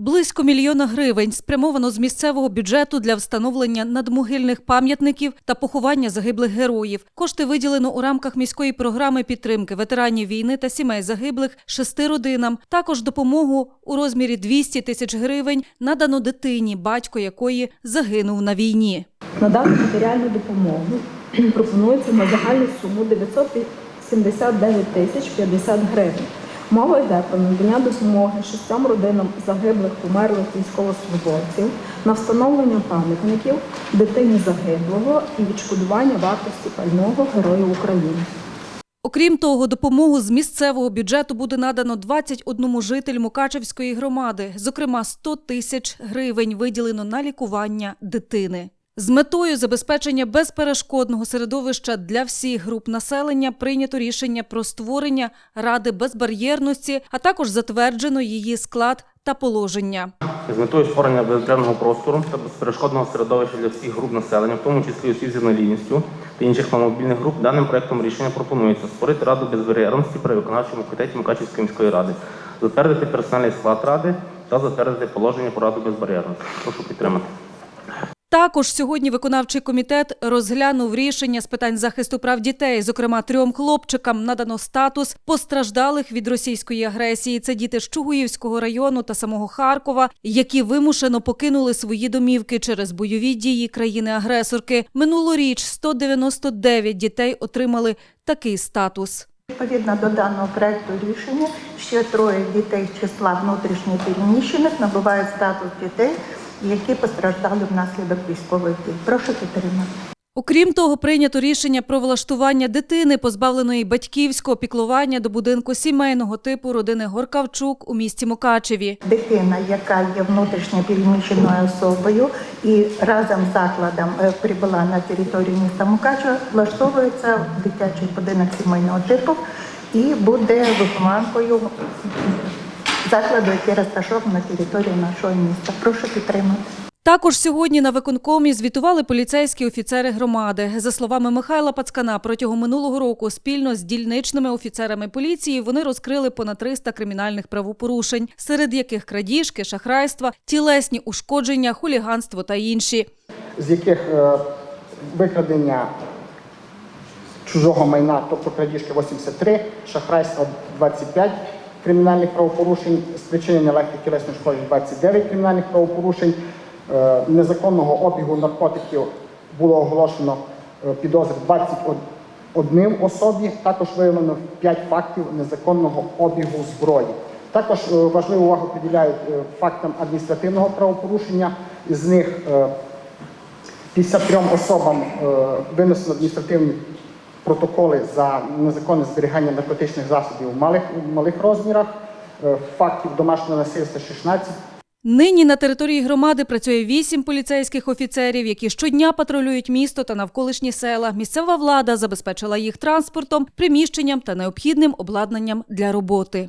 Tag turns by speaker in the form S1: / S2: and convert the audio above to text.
S1: Близько мільйона гривень спрямовано з місцевого бюджету для встановлення надмогильних пам'ятників та поховання загиблих героїв. Кошти виділено у рамках міської програми підтримки ветеранів війни та сімей загиблих шести родинам. Також допомогу у розмірі 200 тисяч гривень надано дитині, батько якої загинув на війні.
S2: Надати матеріальну допомогу пропонується на загальну суму 979 тисяч 50 гривень. Мова йде про надання допомоги шістьом родинам загиблих, померлих військовослужбовців на встановлення пам'ятників дитині загиблого і відшкодування вартості пального Героїв України.
S1: Окрім того, допомогу з місцевого бюджету буде надано 21 житель Мукачевської громади. Зокрема, 100 тисяч гривень виділено на лікування дитини. З метою забезпечення безперешкодного середовища для всіх груп населення прийнято рішення про створення ради безбар'єрності, а також затверджено її склад та положення.
S3: з метою створення безпечного простору та безперешкодного середовища для всіх груп населення, в тому числі осіб з інвалідністю та інших маломобільних груп, даним проектом рішення пропонується створити раду безбар'єрності при виконавчому комітеті Мукачівської міської ради, затвердити персональний склад ради та затвердити положення про раду безбар'єрності. Прошу підтримати.
S1: Також сьогодні виконавчий комітет розглянув рішення з питань захисту прав дітей. Зокрема, трьом хлопчикам надано статус постраждалих від російської агресії. Це діти з Чугуївського району та самого Харкова, які вимушено покинули свої домівки через бойові дії країни-агресорки. Минулоріч 199 дітей отримали такий статус.
S4: Відповідно до даного проекту рішення, ще троє дітей числа внутрішньо переміщених набувають статус дітей, які постраждали внаслідок військових дій. Прошу підтримати.
S1: Окрім того, прийнято рішення про влаштування дитини, позбавленої батьківського піклування до будинку сімейного типу родини Горкавчук у місті Мукачеві.
S4: Дитина, яка є внутрішньо переміщеною особою і разом з закладом е, прибула на територію міста Мукачева, влаштовується в дитячий будинок сімейного типу і буде вихованкою закладу, який розташований на території нашого міста. Прошу підтримати.
S1: Також сьогодні на виконкомі звітували поліцейські офіцери громади. За словами Михайла Пацкана, протягом минулого року спільно з дільничними офіцерами поліції вони розкрили понад 300 кримінальних правопорушень, серед яких крадіжки, шахрайства, тілесні ушкодження, хуліганство та інші.
S5: з яких е, викрадення чужого майна, тобто крадіжки 83, шахрайство 25 кримінальних правопорушень, спричинення легких тілесних шкоджень 29 кримінальних правопорушень, е, незаконного обігу наркотиків було оголошено е, підозр 21 особі, також виявлено 5 фактів незаконного обігу зброї. Також е, важливу увагу приділяють фактам адміністративного правопорушення, з них е, 53 особам винесено адміністративні протоколи за незаконне зберігання наркотичних засобів в малих, в малих розмірах, е, фактів домашнього насильства 16,
S1: Нині на території громади працює вісім поліцейських офіцерів, які щодня патрулюють місто та навколишні села. Місцева влада забезпечила їх транспортом, приміщенням та необхідним обладнанням для роботи.